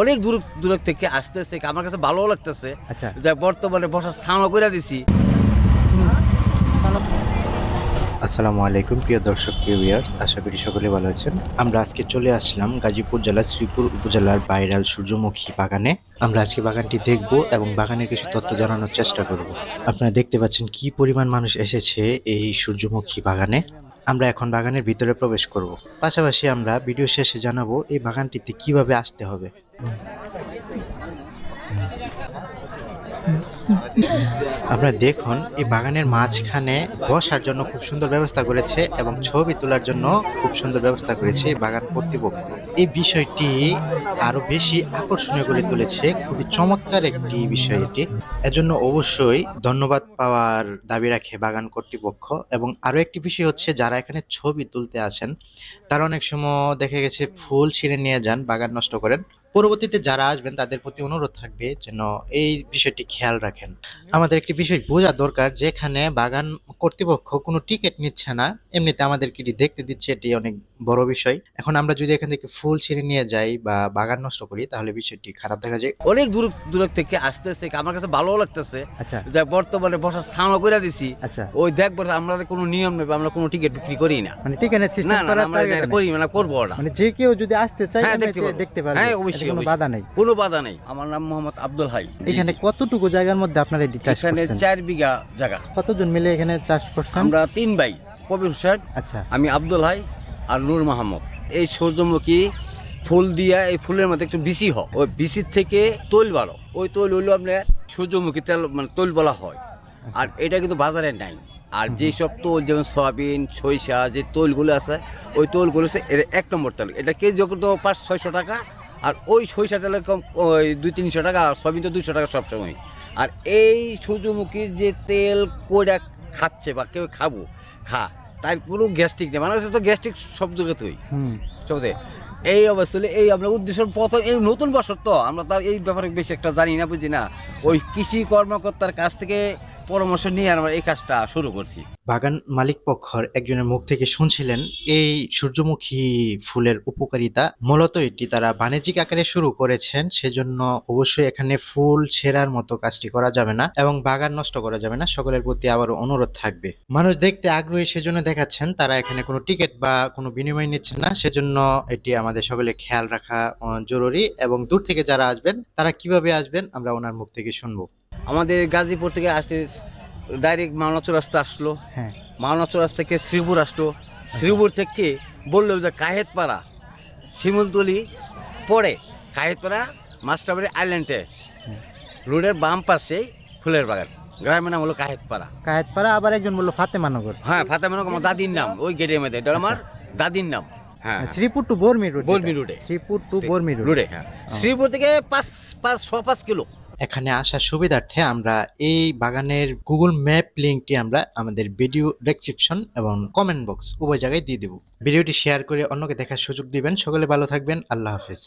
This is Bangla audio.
অনেক দূর দূর থেকে আসতেছে আমার কাছে ভালো লাগতেছে। আচ্ছা। যে বর্তমানে বসার ছাউনা করে দিছি। আসসালামু আলাইকুম প্রিয় দর্শক প্রিয় ভিউয়ার্স আশা করি সকলে ভালো আছেন। আমরা আজকে চলে আসলাম গাজীপুর জেলার শ্রীপুর উপজেলার বাইরাল সূর্যমুখী বাগানে। আমরা আজকে বাগানটি দেখব এবং বাগানের কিছু তথ্য জানানোর চেষ্টা করব। আপনারা দেখতে পাচ্ছেন কি পরিমাণ মানুষ এসেছে এই সূর্যমুখী বাগানে। আমরা এখন বাগানের ভিতরে প্রবেশ করব। পাশাপাশি আমরা ভিডিও শেষে জানাব এই বাগানটিতে কীভাবে আসতে হবে। আপনারা দেখুন, এই বাগানের মাঝখানে বসার জন্য খুব সুন্দর ব্যবস্থা করেছে এবং ছবি তোলার জন্য খুব সুন্দর ব্যবস্থা করেছে বাগান কর্তৃপক্ষ। এই বিষয়টি আরও বেশি আকর্ষণীয় করে তুলেছে, খুবই চমৎকার একটি বিষয় এটি। এজন্য অবশ্যই ধন্যবাদ পাওয়ার দাবি রাখে বাগান কর্তৃপক্ষ। এবং আরও একটি বিষয় হচ্ছে, যারা এখানে ছবি তুলতে আসেন, তারা অনেক সময় দেখা গেছে ফুল ছিঁড়ে নিয়ে যান, বাগান নষ্ট করেন। পরবর্তীতে যারা আসবেন, তাদের প্রতি অনুরোধ থাকবে যেন এই বিষয়টি খেয়াল রাখেন। আমাদের একটি বিষয় বোঝা দরকার, যেখানে বাগান কর্তৃপক্ষ কোনো টিকিট নিচ্ছে না। এমনিতে আমাদেরকে এটি দেখতে দিচ্ছে, এটি অনেক বড় বিষয়। এখন আমরা যদি এখান থেকে ফুল ছিঁড়ে নিয়ে যাই বা বাগান নষ্ট করি তাহলে বিষয়টি খারাপ দেখা যায়। অনেক দূর দূর থেকে আসতেছে আমার কাছে ভালো লাগতেছে। আচ্ছা। যে বর্তমানে বসার ছাউনা করে দিছি। আচ্ছা। ওই দেখব আমরা কোনো নিয়ম নেই আমরা কোনো টিকিট বিক্রি করি না। মানে টিকেটের না সিস্টেম না আমরা করি না করব না। মানে যে কেউ যদি আসতে চায় হ্যাঁ, দেখতে পারবে। হ্যাঁ, অবশ্যই, কোনো বাধা নেই। কোনো বাধা নেই। আমার নাম মোহাম্মদ আব্দুল হাই। এখানে কতটুকু জায়গার মধ্যে আপনারা এটি চাষ এখানে করছেন? চার বিঘা জায়গা। কতজন মিলে এখানে চাষ করছেন? আমরা তিন ভাই কবির হোসেন আচ্ছা। আমি আব্দুল হাই আর নূর মাহমুদ। এই সূর্যমুখী ফুল দিয়া এই ফুলের মধ্যে একটু বিসি হয়। ওই বিসির থেকে তৈল বাড়ো। ওই তৈল হইল আপনার সূর্যমুখী তেল মানে তৈল বলা হয়। আর এটা কিন্তু বাজারে নাই। আর যেসব তৈল যেমন সয়াবিন সরিষা যে তৈলগুলো আছে ওই তৈলগুলো হচ্ছে এর এক নম্বর তেল। এটা কেজি তো পাঁচ ছয়শো টাকা। আর ওই সরিষা তেলের কম ওই দুই তিনশো টাকা আর সয়াবিন তো দুশো টাকা সবসময়। আর এই সূর্যমুখীর যে তেল কইরা খাচ্ছে বা কেউ খাব খা তার কোনো গ্যাস্ট্রিক নেই। মানুষের তো গ্যাস্ট্রিক সব জায়গাতেই। তুই চলতে এই অবস্থা এই আমরা উদ্দেশ্য প্রথম এই নতুন বছর তো আমরা তার এই ব্যাপারে বেশি একটা জানি না বুঝি না। ওই কৃষি কর্মকর্তার কাছ থেকে পরামর্শ নিয়ে আমরা এই কাজটা শুরু করছি। বাগান মালিক পক্ষর একজনের মুখ থেকে শুনছিলেন, এই সূর্যমুখী ফুলের উপকারিতা। মূলত এটি তারা বাণিজ্যিক আকারে শুরু করেছেন, সেজন্য অবশ্যই এখানে ফুল ছেঁড়ার মতো কাজটি করা যাবে না এবং বাগান নষ্ট করা যাবে না, সকলের প্রতি আবারও অনুরোধ থাকবে। মানুষ দেখতে আগ্রহী, সেজন্য দেখাচ্ছেন, তারা এখানে কোনো টিকিট বা কোনো বিনিময় নিচ্ছেন না, সেজন্য এটি আমাদের সকলে খেয়াল রাখা জরুরি এবং দূর থেকে যারা আসবেন, তারা কীভাবে আসবেন, আমরা ওনার মুখ থেকে শুনব। আমাদের গাজীপুর থেকে আসতে ডাইরেক্ট মাওনা চৌরাস্তা আসলো। হ্যাঁ। মাওনা চৌরাস্তা থেকে শ্রীপুর আসলো। শ্রীপুর থেকে বলল যে কাহেতপাড়া শিমুলতলি পরে কাহেতপাড়া মাস্টারবাড়ি আইল্যান্ডে। রোডের বাম পাশে ফুলের বাগান। গ্রামের নাম হলো কাহেতপাড়া। কায়েতপাড়া আবার একজন বলল ফাতেমানগর হ্যাঁ ফাতেমানক আমার দাদির নাম। ওই গেটের মধ্যে। এটা আমার দাদির নাম। হ্যাঁ শ্রীপুর টু বর্মি রোড বর্মি রোডে। শ্রীপুর টু বর্মি রোডে হ্যাঁ। শ্রীপুর থেকে পাঁচ পাঁচ ছ পাঁচ কিলো। এখানে আসার সুবিধার্থে আমরা এই বাগানের গুগল ম্যাপ লিঙ্কটি আমরা আমাদের ভিডিও ডেসক্রিপশন এবং কমেন্ট বক্স উভয় জায়গায় দিয়ে দেব। ভিডিওটি শেয়ার করে অন্যকে দেখার সুযোগ দিবেন। সকলে ভালো থাকবেন। আল্লাহ হাফেজ।